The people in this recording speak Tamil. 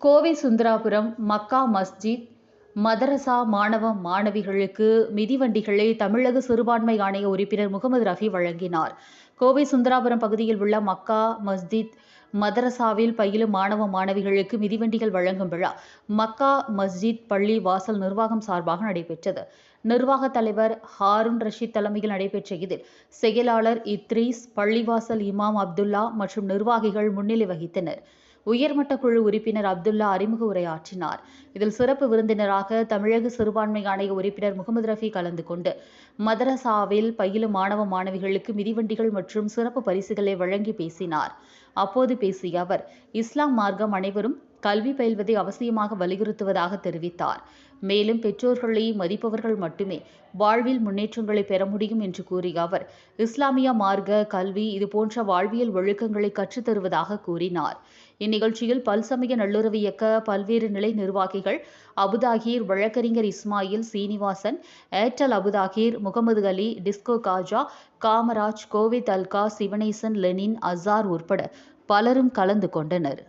கோவை சுந்தராபுரம் மக்கா மஸ்ஜித் மதரசா மாணவ மாணவிகளுக்கு மிதிவண்டிகளை தமிழக சிறுபான்மை ஆணைய உறுப்பினர் முகமது ரஃபி வழங்கினார். கோவை சுந்தராபுரம் பகுதியில் உள்ள மக்கா மஸ்ஜித் மதரசாவில் பயிலும் மாணவ மாணவிகளுக்கு மிதிவண்டிகள் வழங்கும் விழா மக்கா மஸ்ஜித் பள்ளி வாசல் நிர்வாகம் சார்பாக நடைபெற்றது. நிர்வாக தலைவர் ஹாரூன் ரஷீத் தலைமையில் நடைபெற்ற இதில் செயலாளர் இத்ரீஸ் பள்ளிவாசல் இமாம் அப்துல்லா மற்றும் நிர்வாகிகள் முன்னிலை வகித்தனர். உயர்மட்ட குழு உறுப்பினர் அப்துல்லா அறிமுக உரையாற்றினார். இதில் சிறப்பு விருந்தினராக தமிழக சிறுபான்மை ஆணைய உறுப்பினர் முகமது ரஃபி கலந்து கொண்டு மதரசாவில் பயிலும் மாணவ மாணவிகளுக்கு மிதிவண்டிகள் மற்றும் சிறப்பு பரிசுகளை வழங்கி பேசினார். அப்போது பேசிய அவர் இஸ்லாம் மார்க்கம் அனைவரும் கல்வி பயில்வதை அவசியமாக வலியுறுத்துவதாக தெரிவித்தார். மேலும் பெற்றோர்களை மதிப்பவர்கள் மட்டுமே வாழ்வில் முன்னேற்றங்களை பெற முடியும் என்று கூறிய அவர் இஸ்லாமிய மார்க்க கல்வி இதுபோன்ற வாழ்வியல் ஒழுக்கங்களை கற்றுத்தருவதாக கூறினார். இந்நிகழ்ச்சியில் பல்சமய நல்லுறவு இயக்க பல்வேறு நிலை நிர்வாகிகள் அபுதாகீர் வழக்கறிஞர் Ismail Srinivasan Airtel Abuthahir Mohamed Ali disco Khaja Kamaraj Gobind Alka Sivanesan Lenin Azhar உட்பட பலரும் கலந்து கொண்டனர்.